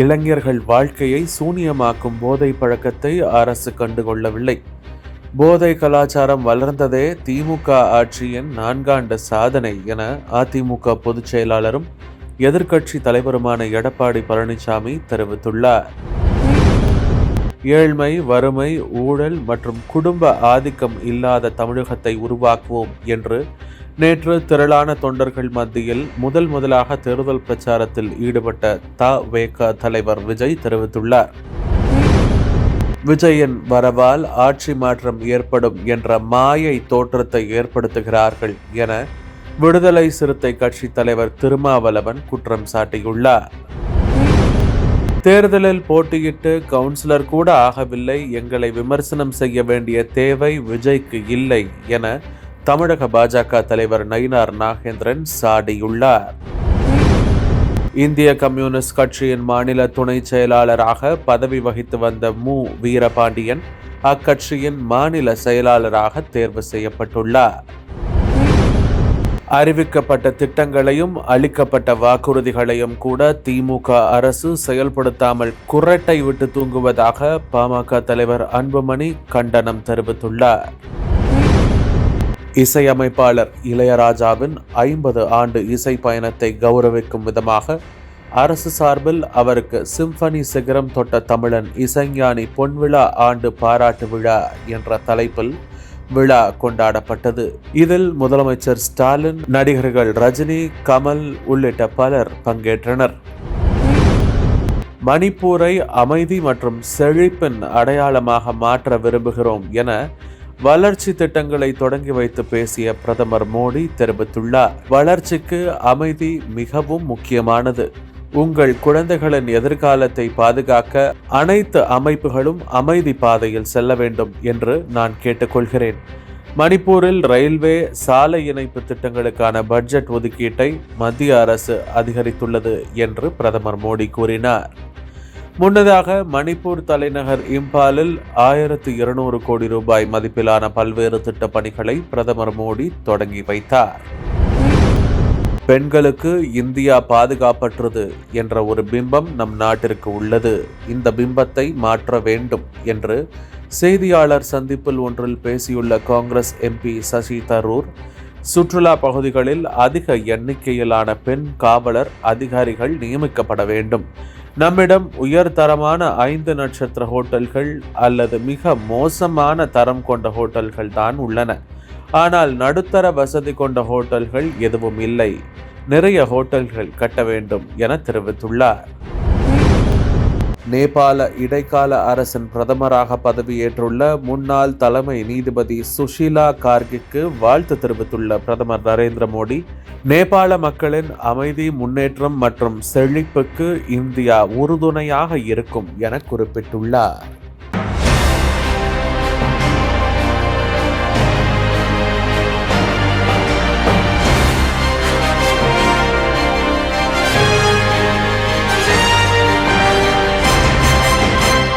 இளைஞர்கள் வாழ்க்கையை சூனியமாக்கும் போதை பழக்கத்தை அரசு கண்டுகொள்ளவில்லை. போதை கலாச்சாரம் வளர்ந்ததே திமுக ஆட்சியின் நான்காண்டு சாதனை என அதிமுக பொதுச் செயலாளரும் எதிர்க்கட்சி தலைவருமான எடப்பாடி பழனிசாமி தெரிவித்துள்ளார். ஏழ்மை வறுமை ஊழல் மற்றும் குடும்ப ஆதிக்கம் இல்லாத தமிழகத்தை உருவாக்குவோம் என்று நேற்று திரளான தொண்டர்கள் மத்தியில் முதல் முதலாக தேர்தல் பிரச்சாரத்தில் ஈடுபட்ட த. வேக தலைவர் விஜய் தெரிவித்துள்ளார். விஜயின் வரவால் ஆட்சி மாற்றம் ஏற்படும் என்ற மாயை தோற்றத்தை ஏற்படுத்துகிறார்கள் என விடுதலை சிறுத்தை கட்சி தலைவர் திருமாவளவன் குற்றம் சாட்டியுள்ளார். தேர்தலில் போட்டியிட்டு கவுன்சிலர் கூட ஆகவில்லை எங்களை விமர்சனம் செய்ய வேண்டிய தேவை விஜய்க்கு இல்லை என தமிழக பாஜக தலைவர் நயினார் நாகேந்திரன் சாடியுள்ளார். இந்திய கம்யூனிஸ்ட் கட்சியின் மாநில துணை செயலாளராக பதவி வகித்து வந்த மு. வீரபாண்டியன் அக்கட்சியின் மாநில செயலாளராக தேர்வு செய்யப்பட்டுள்ளார். அறிவிக்கப்பட்ட திட்டங்களையும் அளிக்கப்பட்ட வாக்குறுதிகளையும் கூட திமுக அரசு செயல்படுத்தாமல் குரட்டை விட்டு தூங்குவதாக பாமக தலைவர் அன்புமணி கண்டனம் தெரிவித்துள்ளார். இசையமைப்பாளர் இளையராஜாவின் ஐம்பது ஆண்டு இசை பயணத்தை கௌரவிக்கும் விதமாக அரசு சார்பில் அவருக்கு சிம்பனி சிகரம் தொட்ட தமிழன் இசைஞானி பொன்விழா ஆண்டு பாராட்டு விழா என்ற தலைப்பில் விழா கொண்டாடப்பட்டது. இதில் முதலமைச்சர் ஸ்டாலின் நடிகர்கள் ரஜினி கமல் உள்ளிட்ட பலர் பங்கேற்றனர். மணிப்பூரை அமைதி மற்றும் செழிப்பின் அடையாளமாக மாற்ற விரும்புகிறோம் என வளர்ச்சி திட்டங்களை தொடங்கி வைத்து பேசிய பிரதமர் மோடி தெரிவித்துள்ளார். வளர்ச்சிக்கு அமைதி மிகவும் முக்கியமானது. உங்கள் குழந்தைகளின் எதிர்காலத்தை பாதுகாக்க அனைத்து அமைப்புகளும் அமைதி பாதையில் செல்ல வேண்டும் என்று நான் கேட்டுக்கொள்கிறேன். மணிப்பூரில் ரயில்வே சாலை இணைப்பு திட்டங்களுக்கான பட்ஜெட் ஒதுக்கீட்டை மத்திய அரசு அதிகரித்துள்ளது என்று பிரதமர் மோடி கூறினார். முன்னதாக மணிப்பூர் தலைநகர் இம்பாலில் ஆயிரத்து இருநூறு கோடி ரூபாய் மதிப்பிலான பல்வேறு திட்ட பணிகளை பிரதமர் மோடி தொடங்கி வைத்தார். பெண்களுக்கு இந்தியா பாதுகாப்பற்றது என்ற ஒரு பிம்பம் நம் நாட்டிற்கு உள்ளது. இந்த பிம்பத்தை மாற்ற வேண்டும் என்று செய்தியாளர் சந்திப்பில் ஒன்றில் பேசியுள்ள காங்கிரஸ் எம்பி சசி தரூர் சுற்றுலா பகுதிகளில் அதிக எண்ணிக்கையிலான பெண் காவலர் அதிகாரிகள் நியமிக்கப்பட வேண்டும். நம்மிடம் உயர்தரமான ஐந்து நட்சத்திர ஹோட்டல்கள் அல்லது மிக மோசமான தரம் கொண்ட ஹோட்டல்கள் தான் உள்ளன. ஆனால் நடுத்தர வசதி கொண்ட ஹோட்டல்கள் எதுவும் இல்லை. நிறைய ஹோட்டல்கள் கட்ட வேண்டும் என தெரிவித்துள்ளார். நேபாள இடைக்கால அரசின் பிரதமராக பதவியேற்றுள்ள முன்னாள் தலைமை நீதிபதி சுஷீலா கார்கிக்கு வாழ்த்து தெரிவித்துள்ள பிரதமர் நரேந்திர மோடி நேபாள மக்களின் அமைதி முன்னேற்றம் மற்றும் செழிப்புக்கு இந்தியா உறுதுணையாக இருக்கும் என குறிப்பிட்டுள்ளார்.